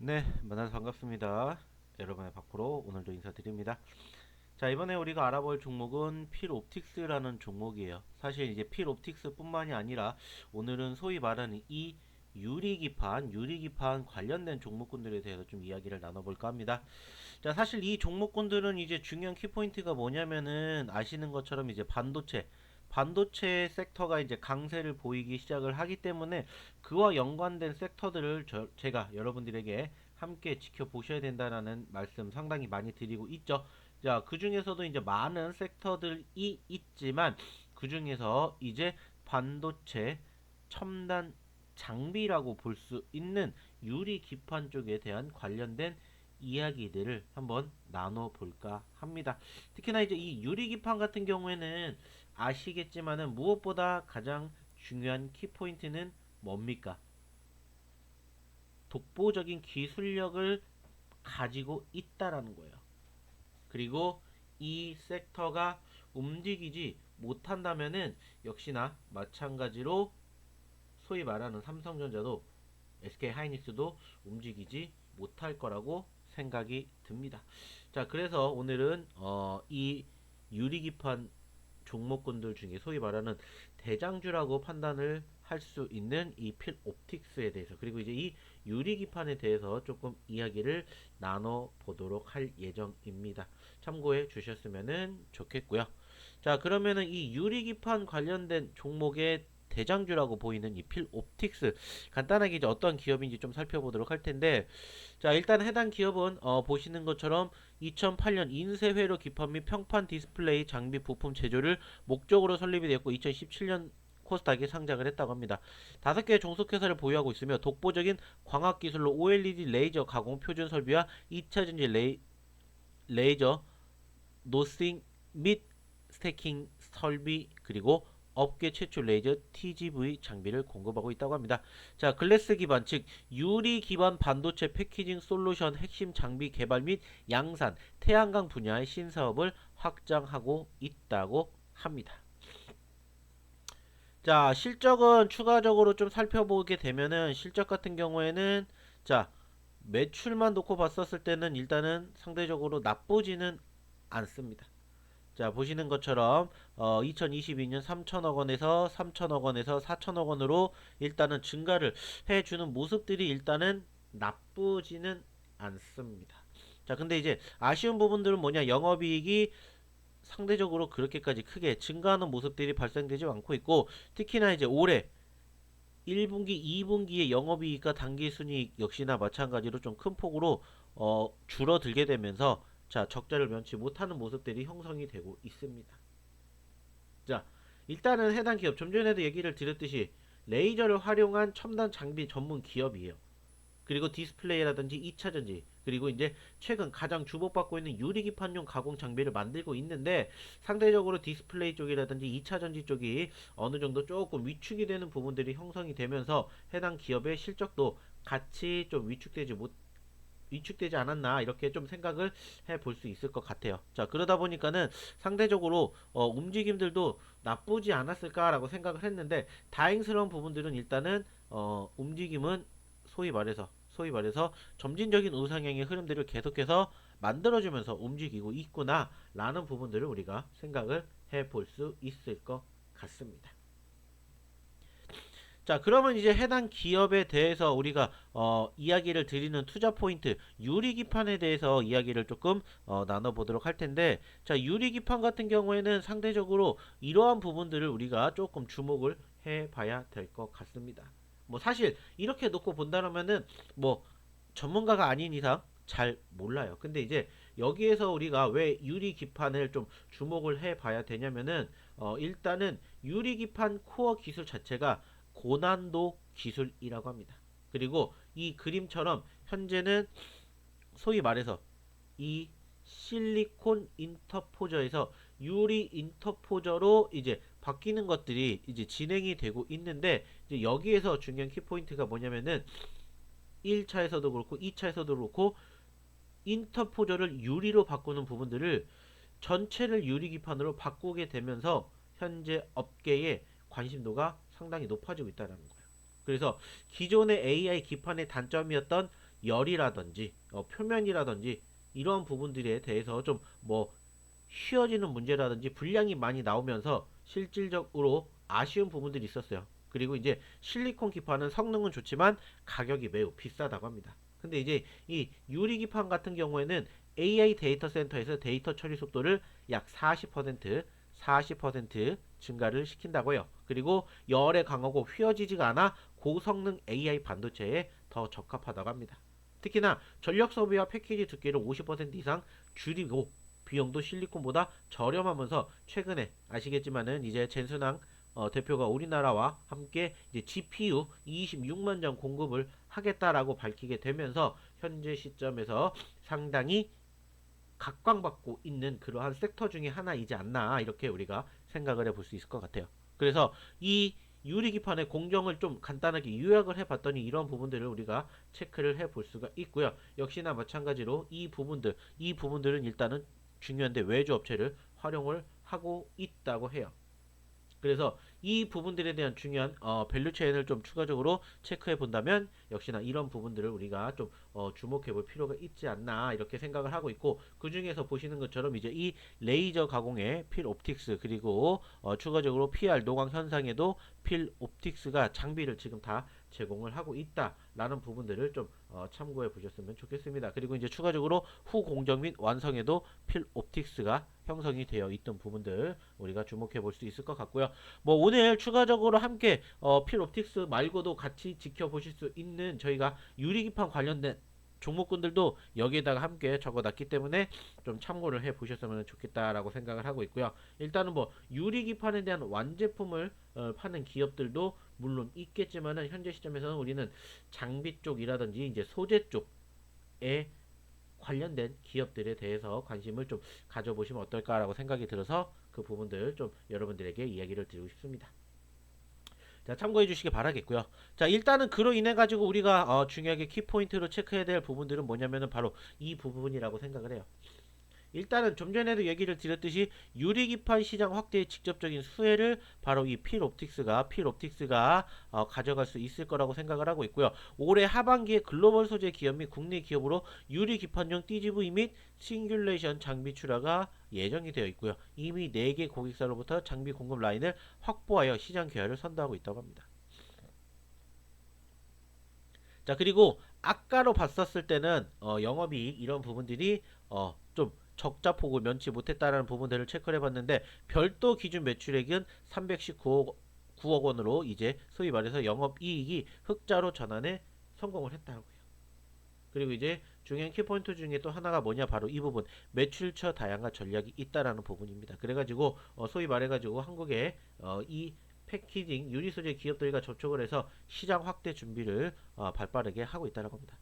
네, 만나서 반갑습니다. 여러분의 박프로 오늘도 인사드립니다. 자, 이번에 우리가 알아볼 종목은 필옵틱스라는 종목이에요. 사실 이제 필옵틱스뿐만이 아니라 오늘은 소위 말하는 이 유리기판, 유리기판 관련된 종목군들에 대해서 좀 이야기를 나눠볼까 합니다. 자, 사실 이 종목군들은 이제 중요한 키포인트가 뭐냐면은 아시는 것처럼 이제 반도체, 반도체 섹터가 이제 강세를 보이기 시작을 하기 때문에 그와 연관된 섹터들을 저, 제가 여러분들에게 함께 지켜보셔야 된다라는 말씀 상당히 많이 드리고 있죠. 자, 그 중에서도 이제 많은 섹터들이 있지만 그 중에서 이제 반도체 첨단 장비라고 볼 수 있는 유리 기판 쪽에 대한 관련된 이야기들을 한번 나눠볼까 합니다. 특히나 이제 이 유리 기판 같은 경우에는 아시겠지만은 무엇보다 가장 중요한 키포인트는 뭡니까? 독보적인 기술력을 가지고 있다라는 거예요. 그리고 이 섹터가 움직이지 못한다면은 역시나 마찬가지로 소위 말하는 삼성전자도 SK 하이닉스도 움직이지 못할 거라고 생각이 듭니다. 자, 그래서 오늘은 어, 이 유리기판 종목군들 중에 소위 말하는 대장주라고 판단을 할 수 있는 이 필 옵틱스에 대해서 그리고 이제 이 유리기판에 대해서 조금 이야기를 나눠 보도록 할 예정입니다. 참고해 주셨으면 좋겠고요. 자, 그러면은 이 유리기판 관련된 종목의 대장주라고 보이는 이 필 옵틱스 간단하게 이제 어떤 기업인지 좀 살펴보도록 할 텐데 자 일단 해당 기업은 어, 보시는 것처럼 2008년 인쇄회로 기판 및 평판 디스플레이 장비 부품 제조를 목적으로 설립이 되었고 2017년 코스닥에 상장을 했다고 합니다. 다섯 개의 종속회사를 보유하고 있으며 독보적인 광학 기술로 OLED 레이저 가공 표준 설비와 2차 전지 레이, 레이저 노싱 및 스태킹 설비 그리고 업계 최초 레이저 TGV 장비를 공급하고 있다고 합니다. 자, 글래스 기반 즉 유리 기반 반도체 패키징 솔루션 핵심 장비 개발 및 양산, 태양광 분야의 신사업을 확장하고 있다고 합니다. 자, 실적은 추가적으로 좀 살펴보게 되면은 실적 같은 경우에는 자, 매출만 놓고 봤었을 때는 일단은 상대적으로 나쁘지는 않습니다. 자, 보시는 것처럼 어, 2022년 3천억 원에서 3천억 원에서 4천억 원으로 일단은 증가를 해주는 모습들이 일단은 나쁘지는 않습니다. 자, 근데 이제 아쉬운 부분들은 뭐냐? 영업이익이 상대적으로 그렇게까지 크게 증가하는 모습들이 발생되지 않고 있고 특히나 이제 올해 1분기, 2분기의 영업이익과 당기순이익 역시나 마찬가지로 좀 큰 폭으로 어, 줄어들게 되면서 자 적자를 면치 못하는 모습들이 형성이 되고 있습니다. 자 일단은 해당 기업 좀 전에도 얘기를 드렸듯이 레이저를 활용한 첨단 장비 전문 기업이에요. 그리고 디스플레이라든지 2차 전지 그리고 이제 최근 가장 주목받고 있는 유리기판용 가공 장비를 만들고 있는데 상대적으로 디스플레이 쪽이라든지 2차 전지 쪽이 어느 정도 조금 위축이 되는 부분들이 형성이 되면서 해당 기업의 실적도 같이 좀 위축되지 못 위축되지 않았나 이렇게 좀 생각을 해 볼 수 있을 것 같아요. 자 그러다 보니까는 상대적으로 어, 움직임들도 나쁘지 않았을까라고 생각을 했는데 다행스러운 부분들은 일단은 어, 움직임은 소위 말해서 소위 말해서 점진적인 우상향의 흐름들을 계속해서 만들어주면서 움직이고 있구나라는 부분들을 우리가 생각을 해 볼 수 있을 것 같습니다. 자, 그러면 이제 해당 기업에 대해서 우리가 어, 이야기를 드리는 투자 포인트 유리기판에 대해서 이야기를 조금 어, 나눠보도록 할 텐데, 자, 유리기판 같은 경우에는 상대적으로 이러한 부분들을 우리가 조금 주목을 해봐야 될 것 같습니다. 뭐 사실 이렇게 놓고 본다면은 뭐 전문가가 아닌 이상 잘 몰라요. 근데 이제 여기에서 우리가 왜 유리기판을 좀 주목을 해봐야 되냐면은 어, 일단은 유리기판 코어 기술 자체가 고난도 기술이라고 합니다. 그리고 이 그림처럼 현재는 소위 말해서 이 실리콘 인터포저에서 유리 인터포저로 이제 바뀌는 것들이 이제 진행이 되고 있는데 이제 여기에서 중요한 키포인트가 뭐냐면은 1차에서도 그렇고 2차에서도 그렇고 인터포저를 유리로 바꾸는 부분들을 전체를 유리 기판으로 바꾸게 되면서 현재 업계의 관심도가 상당히 높아지고 있다는 거예요. 그래서 기존의 AI 기판의 단점이었던 열이라든지 어, 표면이라든지 이런 부분들에 대해서 좀 뭐 쉬어지는 문제라든지 분량이 많이 나오면서 실질적으로 아쉬운 부분들이 있었어요. 그리고 이제 실리콘 기판은 성능은 좋지만 가격이 매우 비싸다고 합니다. 근데 이제 이 유리 기판 같은 경우에는 AI 데이터 센터에서 데이터 처리 속도를 약 40% 40% 증가를 시킨다고 해요. 그리고 열에 강하고 휘어지지가 않아 고성능 AI 반도체에 더 적합하다고 합니다. 특히나 전력 소비와 패키지 두께를 50% 이상 줄이고 비용도 실리콘보다 저렴하면서 최근에 아시겠지만은 이제 젠순항 어, 대표가 우리나라와 함께 이제 GPU 26만 장 공급을 하겠다라고 밝히게 되면서 현재 시점에서 상당히 각광받고 있는 그러한 섹터 중에 하나이지 않나 이렇게 우리가 생각을 해볼 수 있을 것 같아요. 그래서 이 유리기판의 공정을 좀 간단하게 요약을 해봤더니 이런 부분들을 우리가 체크를 해볼 수가 있고요. 역시나 마찬가지로 이 부분들, 이 부분들은 일단은 중요한데 외주 업체를 활용을 하고 있다고 해요. 그래서 이 부분들에 대한 중요한 어, 밸류 체인을 좀 추가적으로 체크해 본다면 역시나 이런 부분들을 우리가 좀 어, 주목해 볼 필요가 있지 않나 이렇게 생각을 하고 있고 그 중에서 보시는 것처럼 이제 이 레이저 가공의 필 옵틱스 그리고 어, 추가적으로 PR 노광 현상에도 필 옵틱스가 장비를 지금 다 제공을 하고 있다라는 부분들을 좀 어, 참고해 보셨으면 좋겠습니다. 그리고 이제 추가적으로 후 공정 및 완성에도 필 옵틱스가 형성이 되어 있던 부분들 우리가 주목해 볼 수 있을 것 같고요. 뭐 오늘 추가적으로 함께 어, 필 옵틱스 말고도 같이 지켜보실 수 있는 저희가 유리기판 관련된 종목군들도 여기에다가 함께 적어놨기 때문에 좀 참고를 해 보셨으면 좋겠다라고 생각을 하고 있고요. 일단은 뭐 유리기판에 대한 완제품을 어, 파는 기업들도 물론 있겠지만은 현재 시점에서는 우리는 장비 쪽이라든지 이제 소재 쪽에 관련된 기업들에 대해서 관심을 좀 가져보시면 어떨까라고 생각이 들어서 그 부분들 좀 여러분들에게 이야기를 드리고 싶습니다. 자, 참고해 주시기 바라겠고요. 자, 일단은 그로 인해 가지고 우리가 어, 중요하게 키포인트로 체크해야 될 부분들은 뭐냐면은 바로 이 부분이라고 생각을 해요. 일단은 좀 전에도 얘기를 드렸듯이 유리기판 시장 확대의 직접적인 수혜를 바로 이 필옵틱스가 필옵틱스가 어, 가져갈 수 있을 거라고 생각을 하고 있고요. 올해 하반기에 글로벌 소재 기업 및 국내 기업으로 유리기판용 TGV 및 싱귤레이션 장비 출하가 예정이 되어 있고요. 이미 4개 고객사로부터 장비 공급 라인을 확보하여 시장 개화를 선도하고 있다고 합니다. 자 그리고 아까로 봤었을 때는 어, 영업이익 이런 부분들이 어, 좀 적자폭을 면치 못했다라는 부분들을 체크를 해봤는데 별도 기준 매출액은 319억 9억 원으로 이제 소위 말해서 영업이익이 흑자로 전환에 성공을 했다고 해요. 그리고 이제 중요한 키포인트 중에 또 하나가 뭐냐 바로 이 부분 매출처 다양한 전략이 있다라는 부분입니다. 그래가지고 어, 소위 말해가지고 한국에 어, 이 패키징 유리 소재 기업들과 접촉을 해서 시장 확대 준비를 어, 발빠르게 하고 있다는 겁니다.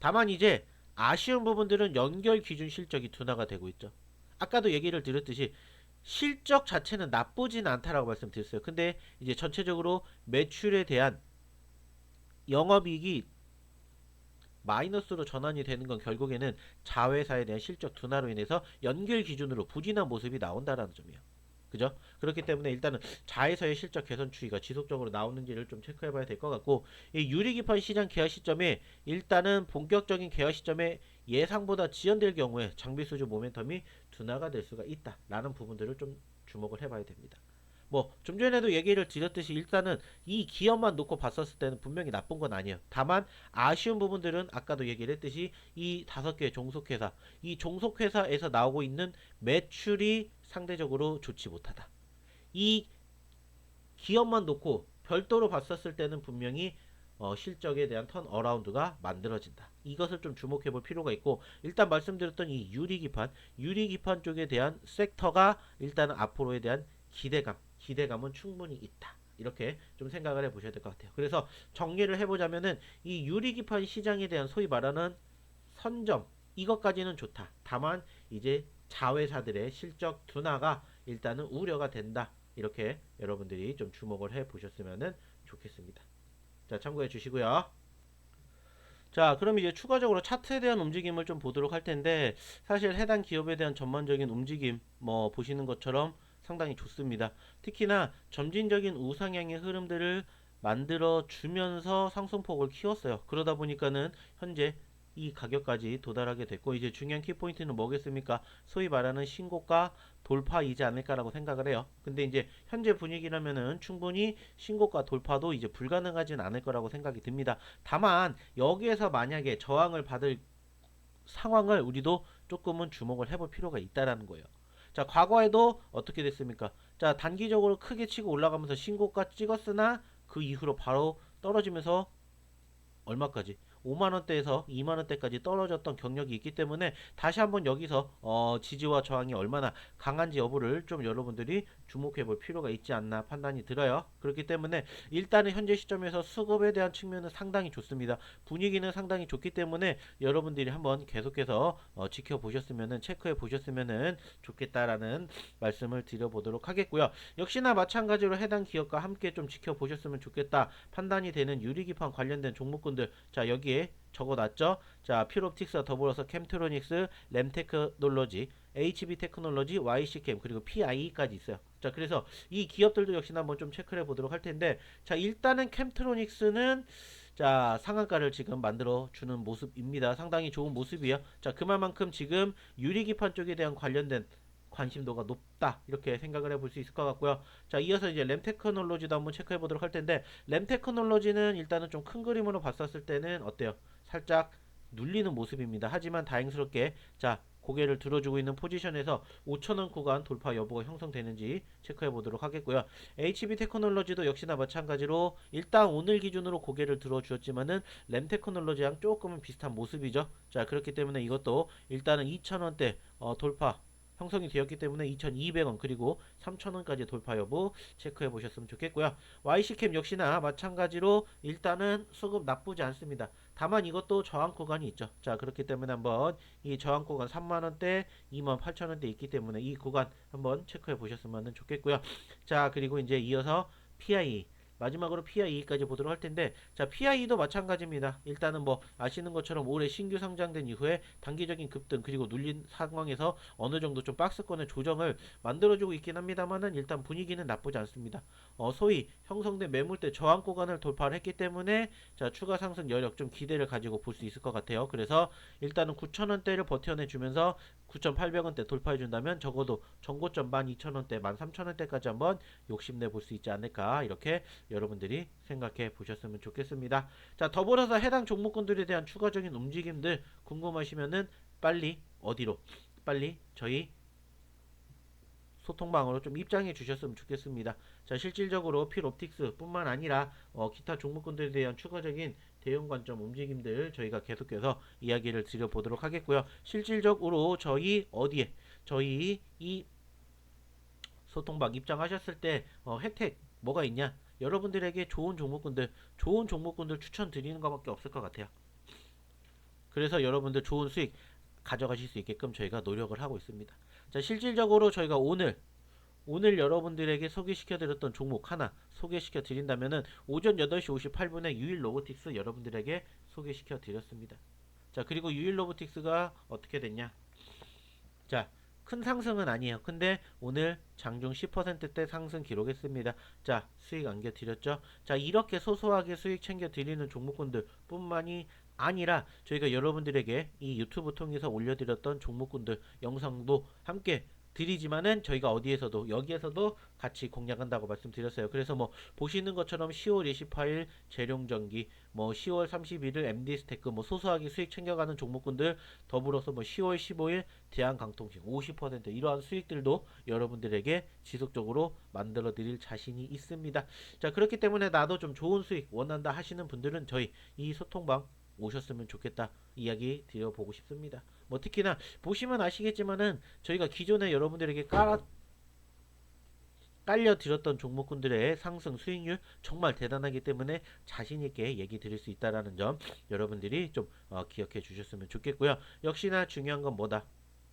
다만 이제 아쉬운 부분들은 연결 기준 실적이 둔화가 되고 있죠. 아까도 얘기를 드렸듯이 실적 자체는 나쁘진 않다라고 말씀드렸어요. 근데 이제 전체적으로 매출에 대한 영업이익이 마이너스로 전환이 되는 건 결국에는 자회사에 대한 실적 둔화로 인해서 연결 기준으로 부진한 모습이 나온다라는 점이에요. 그죠? 그렇기 때문에 일단은 자회사의 실적 개선 추이가 지속적으로 나오는지를 좀 체크해 봐야 될 것 같고 이 유리기판 시장 개화 시점에 일단은 본격적인 개화 시점에 예상보다 지연될 경우에 장비 수주 모멘텀이 둔화가 될 수가 있다라는 부분들을 좀 주목을 해봐야 됩니다. 뭐 좀 전에도 얘기를 드렸듯이 일단은 이 기업만 놓고 봤었을 때는 분명히 나쁜 건 아니에요. 다만 아쉬운 부분들은 아까도 얘기를 했듯이 이 다섯 개의 종속회사, 이 종속회사에서 나오고 있는 매출이 상대적으로 좋지 못하다. 이 기업만 놓고 별도로 봤었을 때는 분명히 어, 실적에 대한 턴 어라운드가 만들어진다. 이것을 좀 주목해 볼 필요가 있고 일단 말씀드렸던 이 유리기판, 유리기판 쪽에 대한 섹터가 일단은 앞으로에 대한 기대감, 기대감은 충분히 있다. 이렇게 좀 생각을 해 보셔야 될 것 같아요. 그래서 정리를 해보자면은 이 유리기판 시장에 대한 소위 말하는 선점 이것까지는 좋다. 다만 이제 자회사들의 실적 둔화가 일단은 우려가 된다. 이렇게 여러분들이 좀 주목을 해 보셨으면 좋겠습니다. 자, 참고해 주시고요. 자, 그럼 이제 추가적으로 차트에 대한 움직임을 좀 보도록 할 텐데 사실 해당 기업에 대한 전반적인 움직임 뭐 보시는 것처럼 상당히 좋습니다. 특히나 점진적인 우상향의 흐름들을 만들어 주면서 상승폭을 키웠어요. 그러다 보니까는 현재 이 가격까지 도달하게 됐고 이제 중요한 키포인트는 뭐겠습니까? 소위 말하는 신고가 돌파이지 않을까라고 생각을 해요. 근데 이제 현재 분위기라면은 충분히 신고가 돌파도 이제 불가능하진 않을 거라고 생각이 듭니다. 다만 여기에서 만약에 저항을 받을 상황을 우리도 조금은 주목을 해볼 필요가 있다라는 거예요. 자, 과거에도 어떻게 됐습니까? 자, 단기적으로 크게 치고 올라가면서 신고가 찍었으나 그 이후로 바로 떨어지면서 얼마까지? 5만 원대에서 2만 원대까지 떨어졌던 경력이 있기 때문에 다시 한번 여기서 어, 지지와 저항이 얼마나 강한지 여부를 좀 여러분들이 주목해 볼 필요가 있지 않나 판단이 들어요. 그렇기 때문에 일단은 현재 시점에서 수급에 대한 측면은 상당히 좋습니다. 분위기는 상당히 좋기 때문에 여러분들이 한번 계속해서 어, 지켜보셨으면은 체크해 보셨으면은 좋겠다라는 말씀을 드려보도록 하겠고요. 역시나 마찬가지로 해당 기업과 함께 좀 지켜보셨으면 좋겠다 판단이 되는 유리기판 관련된 종목군들 자 여기에 적어놨죠. 자 퓨롭틱스와 더불어서 캠트로닉스, 램테크놀로지, HB 테크놀로지, YC캠 그리고 PIE까지 있어요. 자 그래서 이 기업들도 역시나 한번 좀 체크를 해보도록 할 텐데 자 일단은 캠트로닉스는 자 상한가를 지금 만들어 주는 모습입니다. 상당히 좋은 모습이에요. 자 그만큼 지금 유리기판 쪽에 대한 관련된 관심도가 높다 이렇게 생각을 해볼 수 있을 것 같고요. 자 이어서 이제 램 테크놀로지도 한번 체크해 보도록 할 텐데 램 테크놀로지는 일단은 좀 큰 그림으로 봤었을 때는 어때요? 살짝 눌리는 모습입니다. 하지만 다행스럽게 자 고개를 들어주고 있는 포지션에서 5천원 구간 돌파 여부가 형성되는지 체크해 보도록 하겠고요. HB 테크놀로지도 역시나 마찬가지로 일단 오늘 기준으로 고개를 들어주었지만은 램 테크놀로지랑 조금은 비슷한 모습이죠. 자 그렇기 때문에 이것도 일단은 2천원대 어, 돌파 형성이 되었기 때문에 2,200원 그리고 3,000원까지 돌파 여부 체크해 보셨으면 좋겠고요. YC캠 역시나 마찬가지로 일단은 수급 나쁘지 않습니다. 다만 이것도 저항 구간이 있죠. 자 그렇기 때문에 한번 이 저항 구간 3만원대, 28,000원대 있기 때문에 이 구간 한번 체크해 보셨으면 좋겠고요. 자 그리고 이제 이어서 PIE 마지막으로 PIE까지 보도록 할 텐데 자 PIE도 마찬가지입니다. 일단은 뭐 아시는 것처럼 올해 신규 상장된 이후에 단기적인 급등 그리고 눌린 상황에서 어느 정도 좀 박스권의 조정을 만들어주고 있긴 합니다만은 일단 분위기는 나쁘지 않습니다. 어, 소위 형성된 매물대 저항 구간을 돌파를 했기 때문에 자 추가 상승 여력 좀 기대를 가지고 볼 수 있을 것 같아요. 그래서 일단은 9,000원대를 버텨내주면서 9,800원대 돌파해준다면 적어도 전고점 12,000원대, 13,000원대까지 한번 욕심내 볼 수 있지 않을까 이렇게 여러분들이 생각해 보셨으면 좋겠습니다. 자, 더불어서 해당 종목군들에 대한 추가적인 움직임들 궁금하시면은 빨리 어디로? 빨리 저희 소통방으로 좀 입장해 주셨으면 좋겠습니다. 자, 실질적으로 필옵틱스 뿐만 아니라 어, 기타 종목군들에 대한 추가적인 대응 관점 움직임들 저희가 계속해서 이야기를 드려보도록 하겠고요. 실질적으로 저희 어디에 저희 이 소통방 입장하셨을 때 어, 혜택 뭐가 있냐? 여러분들에게 좋은 종목군들, 좋은 종목군들 추천드리는 것밖에 없을 것 같아요. 그래서 여러분들 좋은 수익 가져가실 수 있게끔 저희가 노력을 하고 있습니다. 자, 실질적으로 저희가 오늘 오늘 여러분들에게 소개시켜드렸던 종목 하나 소개시켜 드린다면은 오전 8시 58분에 유일 로보틱스 여러분들에게 소개시켜 드렸습니다. 자, 그리고 유일 로보틱스가 어떻게 됐냐? 자, 큰 상승은 아니에요. 근데 오늘 장중 10%대 상승 기록했습니다. 자, 수익 안겨드렸죠? 자, 이렇게 소소하게 수익 챙겨드리는 종목군들 뿐만이 아니라 저희가 여러분들에게 이 유튜브 통해서 올려드렸던 종목군들 영상도 함께 드리지만은 저희가 어디에서도 여기에서도 같이 공략한다고 말씀드렸어요. 그래서 뭐 보시는 것처럼 10월 28일 재룡전기, 뭐 10월 31일 MD 스테크, 뭐 소소하게 수익 챙겨가는 종목군들 더불어서 뭐 10월 15일 대한강통식 50% 이러한 수익들도 여러분들에게 지속적으로 만들어 드릴 자신이 있습니다. 자 그렇기 때문에 나도 좀 좋은 수익 원한다 하시는 분들은 저희 이 소통방 오셨으면 좋겠다 이야기 드려보고 싶습니다. 뭐 특히나 보시면 아시겠지만은 저희가 기존에 여러분들에게 깔아 깔려 드렸던 종목군들의 상승 수익률 정말 대단하기 때문에 자신 있게 얘기 드릴 수 있다라는 점 여러분들이 좀 어, 기억해 주셨으면 좋겠고요. 역시나 중요한 건 뭐다?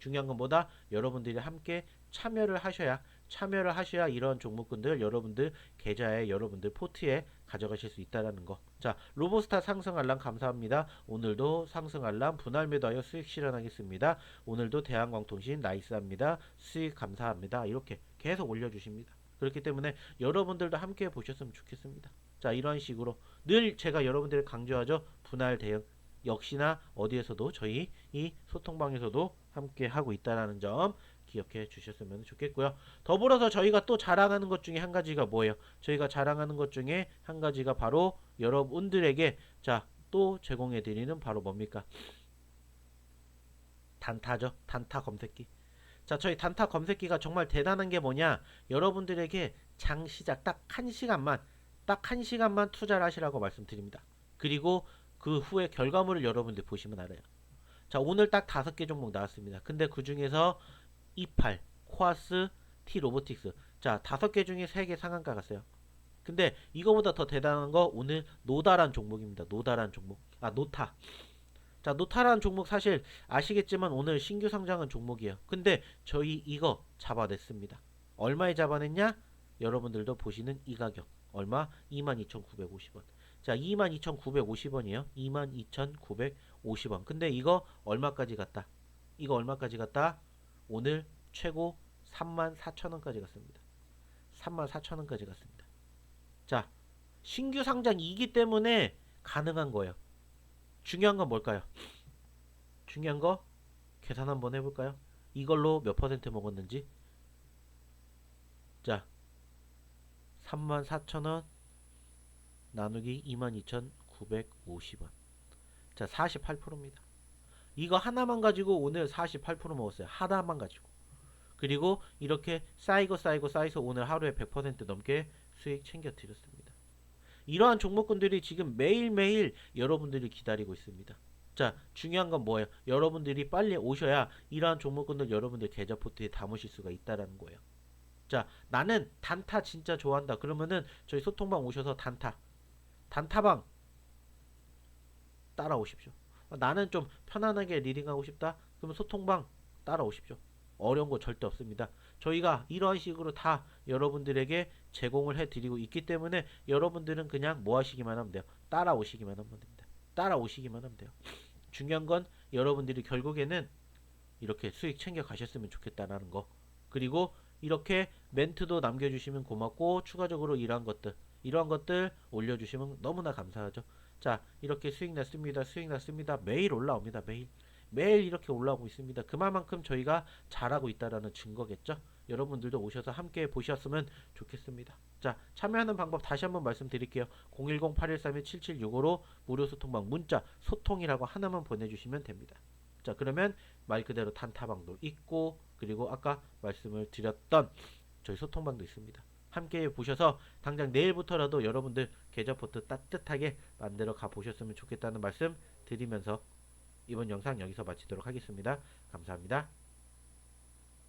중요한 건 뭐다? 여러분들이 함께 참여를 하셔야 참여를 하셔야 이런 종목군들 여러분들 계좌에 여러분들 포트에 가져가실 수 있다라는 거. 자, 로보스타 상승 알람 감사합니다. 오늘도 상승 알람 분할 매도하여 수익 실현하겠습니다. 오늘도 대한광통신 나이스합니다. 수익 감사합니다. 이렇게 계속 올려주십니다. 그렇기 때문에 여러분들도 함께 보셨으면 좋겠습니다. 자 이런 식으로 늘 제가 여러분들 강조하죠 분할 대응 역시나 어디에서도 저희 이 소통방에서도 함께 하고 있다라는 점 기억해 주셨으면 좋겠고요. 더불어서 저희가 또 자랑하는 것 중에 한 가지가 뭐예요? 저희가 자랑하는 것 중에 한 가지가 바로 여러분들에게 자 또 제공해 드리는 바로 뭡니까? 단타죠. 단타 검색기. 자, 저희 단타 검색기가 정말 대단한 게 뭐냐? 여러분들에게 장 시작 딱 한 시간만 딱 한 시간만 투자를 하시라고 말씀드립니다. 그리고 그 후에 결과물을 여러분들 보시면 알아요. 자, 오늘 딱 다섯 개 종목 나왔습니다. 근데 그 중에서 이팔, 코아스, T 로보틱스. 자, 다섯 개 중에 세 개 상한가 갔어요. 근데 이거보다 더 대단한 거 오늘 노다란 종목입니다. 노다란 종목. 아, 노타. 자, 노타라는 종목 사실 아시겠지만 오늘 신규 상장한 종목이에요. 근데 저희 이거 잡아냈습니다. 얼마에 잡아냈냐? 여러분들도 보시는 이 가격. 얼마? 22,950원. 자, 22,950원이에요. 22,950원. 근데 이거 얼마까지 갔다? 이거 얼마까지 갔다? 오늘 최고 34,000원까지 갔습니다. 34,000원까지 갔습니다. 자, 신규 상장이기 때문에 가능한 거예요. 중요한 건 뭘까요? 중요한 거 계산 한번 해볼까요? 이걸로 몇 퍼센트 먹었는지 자 34,000원 나누기 22,950원 자 48%입니다 이거 하나만 가지고 오늘 48% 먹었어요 하나만 가지고 그리고 이렇게 쌓이고 쌓이고 쌓여서 오늘 하루에 100% 넘게 수익 챙겨 드렸습니다 이러한 종목군들이 지금 매일매일 여러분들이 기다리고 있습니다. 자, 중요한 건 뭐예요? 여러분들이 빨리 오셔야 이러한 종목군들 여러분들 계좌 포트에 담으실 수가 있다라는 거예요. 자, 나는 단타 진짜 좋아한다. 그러면은 저희 소통방 오셔서 단타, 단타방 따라오십시오. 나는 좀 편안하게 리딩하고 싶다. 그러면 소통방 따라오십시오. 어려운 거 절대 없습니다. 저희가 이러한 식으로 다 여러분들에게 제공을 해드리고 있기 때문에 여러분들은 그냥 뭐 하시기만 하면 돼요. 따라오시기만 하면 됩니다. 따라오시기만 하면 돼요. 중요한 건 여러분들이 결국에는 이렇게 수익 챙겨 가셨으면 좋겠다라는 거. 그리고 이렇게 멘트도 남겨주시면 고맙고 추가적으로 이러한 것들 이러한 것들 올려주시면 너무나 감사하죠. 자 이렇게 수익 났습니다. 수익 났습니다. 매일 올라옵니다. 매일. 매일 이렇게 올라오고 있습니다. 그만큼 저희가 잘하고 있다라는 증거겠죠. 여러분들도 오셔서 함께 보셨으면 좋겠습니다. 자, 참여하는 방법 다시 한번 말씀드릴게요. 010-8131-7765로 무료 소통방 문자 소통이라고 하나만 보내주시면 됩니다. 자, 그러면 말 그대로 단타방도 있고 그리고 아까 말씀을 드렸던 저희 소통방도 있습니다. 함께 보셔서 당장 내일부터라도 여러분들 계좌 포트 따뜻하게 만들어 가 보셨으면 좋겠다는 말씀 드리면서 이번 영상 여기서 마치도록 하겠습니다. 감사합니다.